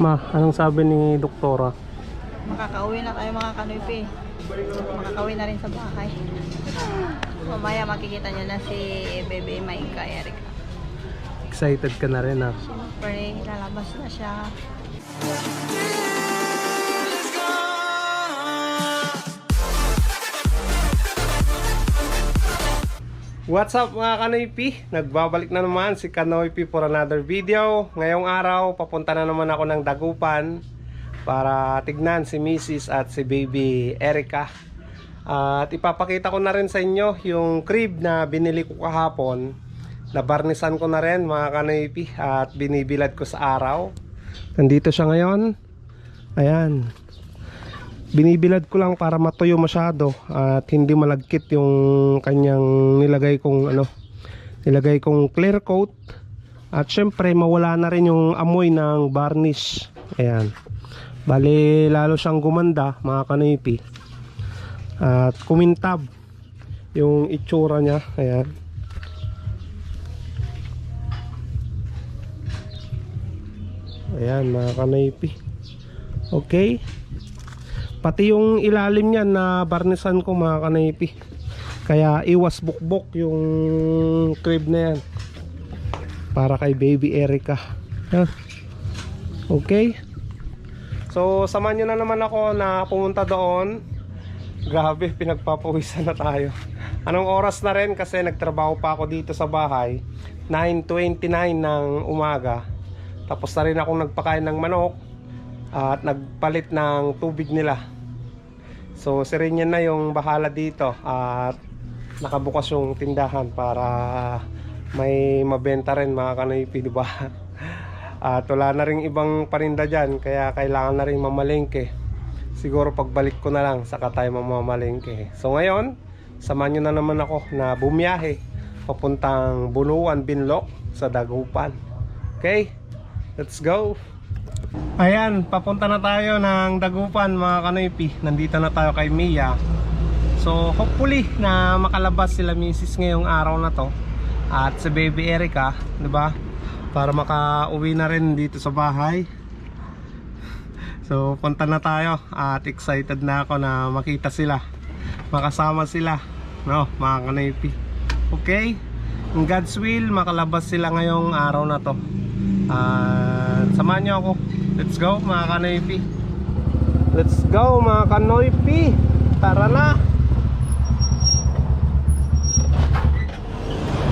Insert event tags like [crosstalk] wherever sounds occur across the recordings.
Ma, anong sabi ni doktora? Makakauwi na tayo mga kanoypi. Makakauwi na rin sa bahay. Mamaya makikita nyo na si Bebe Maika Erika. Excited ka na rin ah. Siyempre, lalabas na siya. What's up mga Kanoypi? Nagbabalik na naman si Kanoypi for another video. Ngayong araw, papunta na naman ako ng Dagupan para tignan si Mrs. at si Baby Erica. At ipapakita ko na rin sa inyo yung crib na binili ko kahapon. Nabarnisan ko na rin mga Kanoypi at binibilad ko sa araw. Nandito siya ngayon. Ayan, binibilad ko lang para matuyo masyado at hindi malagkit yung kanyang nilagay kong ano nilagay kong clear coat. At syempre mawala na rin yung amoy ng varnish. Ayan. Bali lalo siyang gumanda mga kanipi at kumintab yung itsura niya. Ayan. Ayan mga kanipi okay Pati yung ilalim niyan na barnisan ko mga kanaypi. Kaya iwas bukbok yung crib na yan. Para kay baby Erica. Okay. So samahan nyo na naman ako na pumunta doon. Grabe, pinagpapawisan na tayo. Anong oras na rin kasi nagtrabaho pa ako dito sa bahay. 9.29 ng umaga. Tapos na rin akong nagpakain ng manok at nagpalit ng tubig nila. So si na yung bahala dito at nakabukas yung tindahan para may mabenta rin mga kanoypi, di ba? [laughs] At wala na rin ibang paninda dyan kaya kailangan na rin mamalengke. Siguro pagbalik ko na lang saka tayo mamamalengke. So ngayon, samahan nyo na naman ako na bumiyahe papuntang Buluan, Binlok sa Dagupan. Okay? Let's go! Ayan, papunta na tayo ng Dagupan mga kanoypi. Nandito na tayo kay Mia. So hopefully na makalabas sila misis ngayong araw na to. At si baby Erica, 'di ba? Para makauwi na rin dito sa bahay. So punta na tayo at excited na ako na makita sila. Makasama sila, no, mga kanoypi. Okay? In God's will, makalabas sila ngayong araw na to. At samahan niyo ako. Let's go mga kanoypi. Let's go mga kanoypi. Tara na.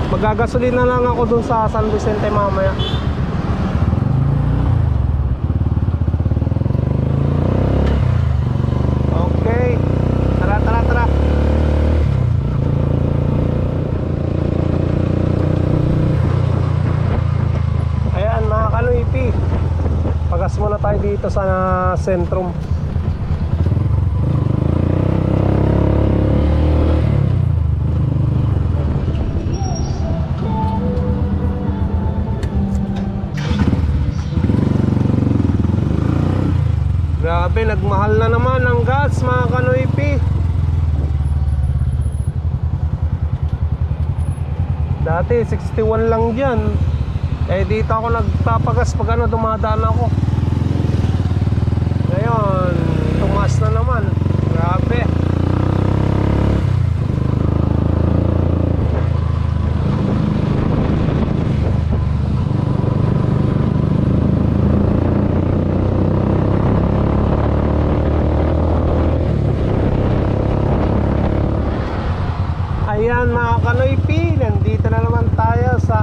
Magagasolin na lang ako dun sa San Vicente mamaya. Okay. Tara, tara, tara. Ayan mga kanoypi. Pagas muna tayo dito sa sentrum. Grabe, nagmahal na naman ang gas mga kanoypi. Dati 61 lang dyan. Eh dito ako nagpapagas pag ano dumadaan ako. Ngayon, tumas na naman. Grabe. Ayan mga kanoypi, nandito na naman tayo sa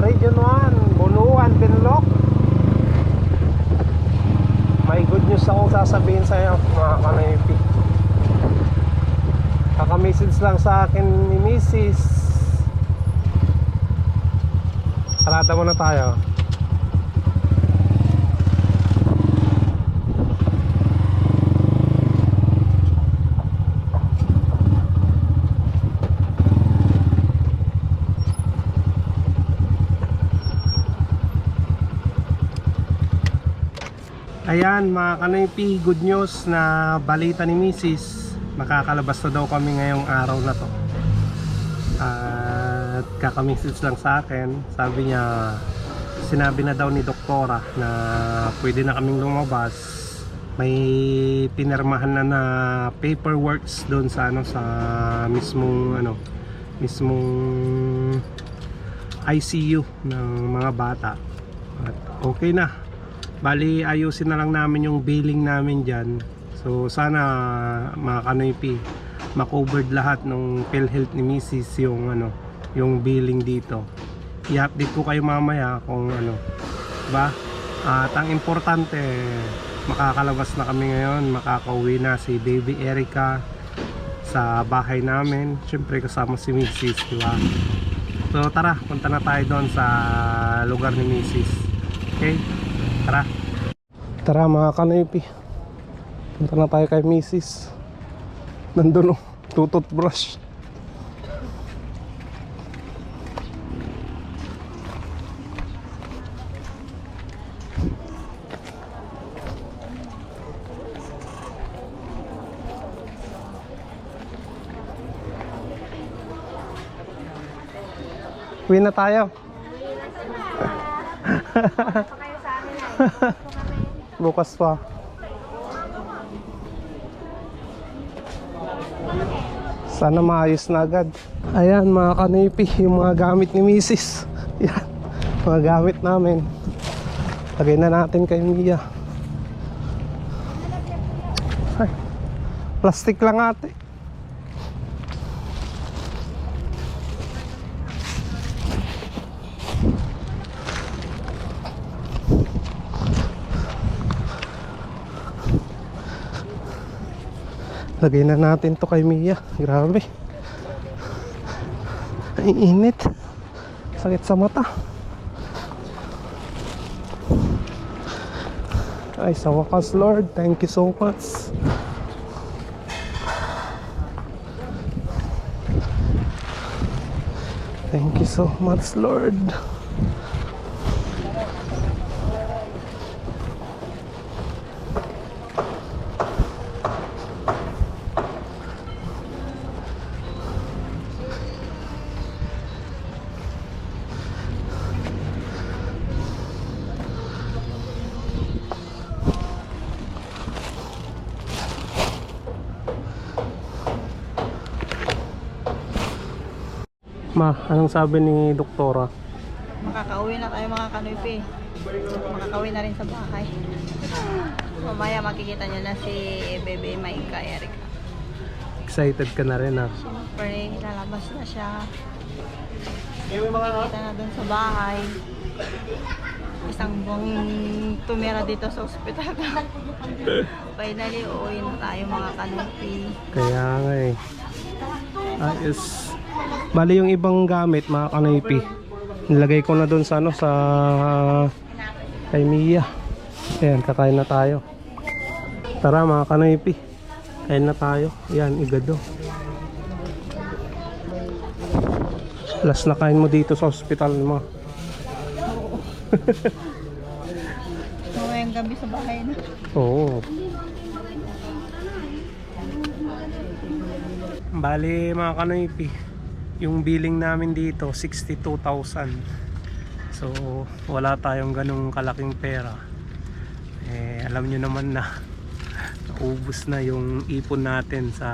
Region 1, Buluan, Binlok. May good news akong sasabihin sa iyo mga kanoypi. Kaka-message lang sa akin ni Mrs. Parada muna tayo. Ayan mga kanoypi, good news na balita ni Mrs. Makakalabas na daw kami ngayong araw na to. At kakamessage lang sa akin, sabi niya sinabi na daw ni doktora na pwede na kaming lumabas may pinirmahan na na paperworks doon sa ano sa mismong ano mismong ICU ng mga bata at okay na bali ayusin na lang namin yung billing namin dyan so sana mga kanoypi makovered lahat ng PhilHealth ni Mrs. yung ano yung billing dito i-update ko kayo mamaya kung ano ba at ang importante makakalabas na kami ngayon makakauwi na si baby Erica sa bahay namin syempre kasama si Mrs. di ba so tara punta na tayo doon sa lugar ni Mrs. okay tara. Tara mga kanipi punta na tayo kay Mrs. nandun oh. Tututbrush Uwi na tayo. [laughs] [laughs] Bukas pa. Sana maayos na agad. Ayan mga kanipi, yung mga gamit ni Mrs. [laughs] Yan, mga gamit namin. Lagay na natin kay Mia. Ay, plastic lang ate. Lagay na natin to kay Mia. Grabe. Ay, init. Sakit sa mata. Ay, sa wakas, Lord. Thank you so much. Thank you so much, Lord. Ma, anong sabi ni doktora? Makakauwi na tayo mga kanoypi. Makakauwi na rin sa bahay. Mamaya makikita nyo na si Bebe Maika Erika. Excited ka na rin ah. Siyempre, lalabas na siya. Kita na dun sa bahay. Isang buwang tumira dito sa ospital. [laughs] Finally, uuwi na tayo mga kanoypi. Kaya nga eh. Ayos. Bali yung ibang gamit, mga kanipi. Nilagay ko na doon sa ano, sa kay Mia. Ayan, kakain na tayo. Tara mga kanipi. Kain na tayo. Ayan, igado. Last na kain mo dito sa hospital mo. [laughs] Mamayang gabi sa bahay na. Oo. Bali mga kanoypi, yung billing namin dito 62,000. So wala tayong ganong kalaking pera. Eh alam nyo naman na [laughs] naubos na yung ipon natin sa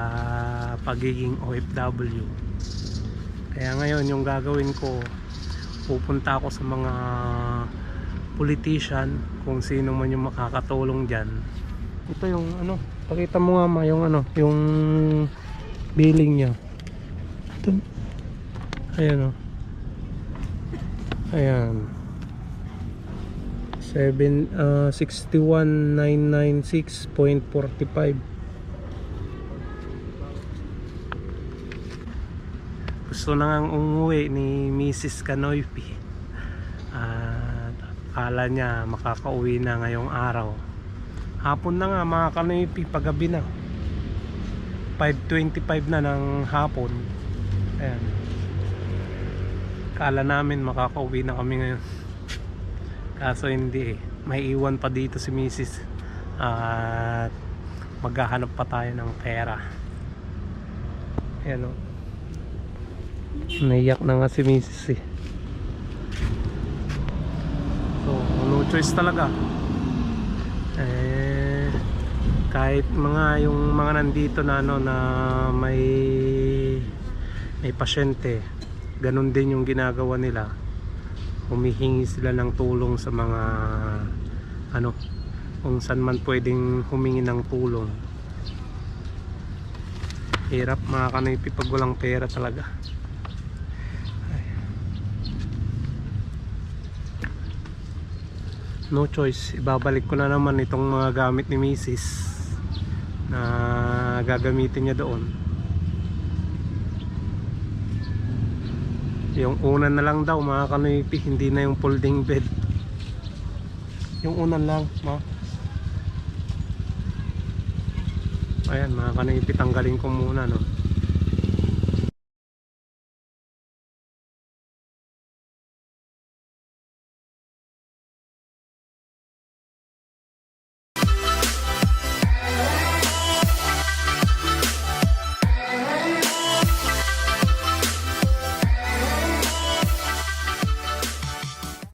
pagiging OFW. Kaya ngayon yung gagawin ko pupunta ako sa mga politician kung sino man yung makakatulong dyan ito yung ano pakita mo nga ma yung ano yung billing niya ito ayan o ayan. 7 uh, 61996.45 gusto na ngang umuwi ni Mrs. Canoypi at akala niya makakauwi na ngayong araw. Hapon na nga mga Canoypi paggabi na. 5.25 na ng hapon. Ayan kala namin makakauwi na kami ngayon kaso hindi eh may iwan pa dito si Mrs. at maghahanap pa tayo ng pera ayan o naiyak na nga si Mrs. eh So, no choice talaga. Eh, kahit mga yung mga nandito na ano na may may pasyente, ganun din yung ginagawa nila. Humihingi sila ng tulong sa mga ano kung saan man pwedeng humingi ng tulong. Hirap mga kanipi pag walang pera talaga. no choice ibabalik ko na naman itong mga gamit ni Mrs. na gagamitin niya doon yung una na lang daw mga kanipi hindi na yung folding bed. Yung unan lang ma. Ayan mga kanipi tanggalin ko muna no